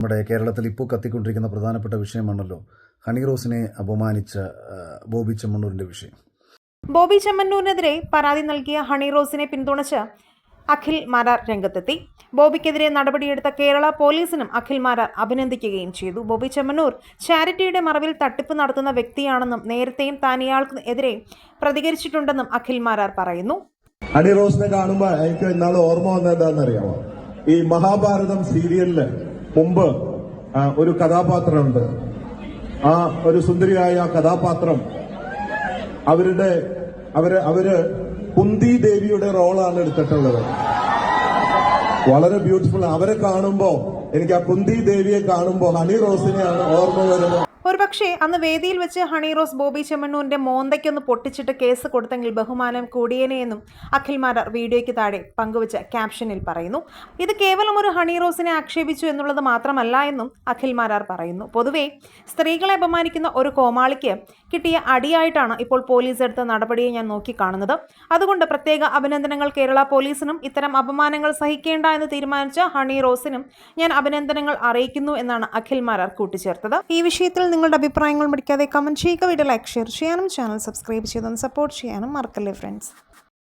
നമ്മുടെ കേരളത്തിൽ ഇപ്പോൾ കത്തിക്കൊണ്ടിരിക്കുന്ന പ്രധാനപ്പെട്ട വിഷയമാണല്ലോ. ഹണി റോസിനെ അപമാനിച്ച ബോബി ചെമ്മണ്ണൂരിന്റെ വിഷയം. ബോബി ചെമ്മണ്ണൂരിനെതിരെ പരാതി നൽകിയ ഹണി റോസിനെ പിന്തുണച്ച് അഖിൽ മാരാർ രംഗത്തെത്തി. ബോബിക്കെതിരെ നടപടിയെടുത്ത കേരള പോലീസിനും അഖിൽ മാരാർ അഭിനന്ദിക്കുകയും ചെയ്തു. ബോബി ചെമ്മന്നൂർ ചാരിറ്റിയുടെ മറവിൽ തട്ടിപ്പ് നടത്തുന്ന വ്യക്തിയാണെന്നും നേരത്തെയും താൻ ഇയാൾക്ക് എതിരെ പ്രതികരിച്ചിട്ടുണ്ടെന്നും അഖിൽ മാരാർ പറയുന്നു. ഹണി റോസിനെ കാണുമ്പോൾ എനിക്ക് ഇന്നാൾ ഓർമ്മ വന്നത് എന്താണെന്നറിയാമോ? ഈ മഹാഭാരതം സീരിയലിൽ മുമ്പ് ഒരു കഥാപാത്രമുണ്ട്. ആ ഒരു സുന്ദരിയായ കഥാപാത്രം അവരുടെ അവർ അവർ കുന്തി ദേവിയുടെ റോളാണ് എടുത്തിട്ടുള്ളത്. വളരെ ബ്യൂട്ടിഫുൾ. അവരെ കാണുമ്പോ എനിക്ക് ആ കുന്തി ദേവിയെ കാണുമ്പോ ഹണി റോസിനെയാണ് ഓർമ്മ വരുന്നത്. ഒരുപക്ഷെ അന്ന് വേദിയിൽ വെച്ച് ഹണി റോസ് ബോബി ചെമ്മണ്ണൂരിന്റെ മോന്തയ്ക്കൊന്ന് പൊട്ടിച്ചിട്ട് കേസ് കൊടുത്തെങ്കിൽ ബഹുമാനം കൂടിയേനെയെന്നും അഖിൽ മാരാർ വീഡിയോയ്ക്ക് താഴെ പങ്കുവച്ച ക്യാപ്ഷനിൽ പറയുന്നു. ഇത് കേവലം ഒരു ഹണി റോസിനെ ആക്ഷേപിച്ചു എന്നുള്ളത് മാത്രമല്ല എന്നും അഖിൽ മാരാർ പറയുന്നു. പൊതുവേ സ്ത്രീകളെ അപമാനിക്കുന്ന ഒരു കോമാളിക്ക് കിട്ടിയ അടിയായിട്ടാണ് ഇപ്പോൾ പോലീസ് എടുത്ത നടപടിയെ ഞാൻ നോക്കിക്കാണുന്നത്. അതുകൊണ്ട് പ്രത്യേക അഭിനന്ദനങ്ങൾ കേരള പോലീസിനും ഇത്തരം അപമാനങ്ങൾ സഹിക്കേണ്ട എന്ന് തീരുമാനിച്ച ഹണി റോസിനും ഞാൻ അഭിനന്ദനങ്ങൾ അറിയിക്കുന്നു എന്നാണ് അഖിൽ മാരാർ കൂട്ടിച്ചേർത്തത്. ഈ വിഷയത്തിൽ നിങ്ങളുടെ അഭിപ്രായങ്ങൾ മടിക്കാതെ കമന്റ് ചെയ്യുക. വീഡിയോ ലൈക്ക് ഷെയർ ചെയ്യാനും ചാനൽ സബ്സ്ക്രൈബ് ചെയ്തൊന്ന് സപ്പോർട്ട് ചെയ്യാനും മറക്കല്ലേ ഫ്രണ്ട്സ്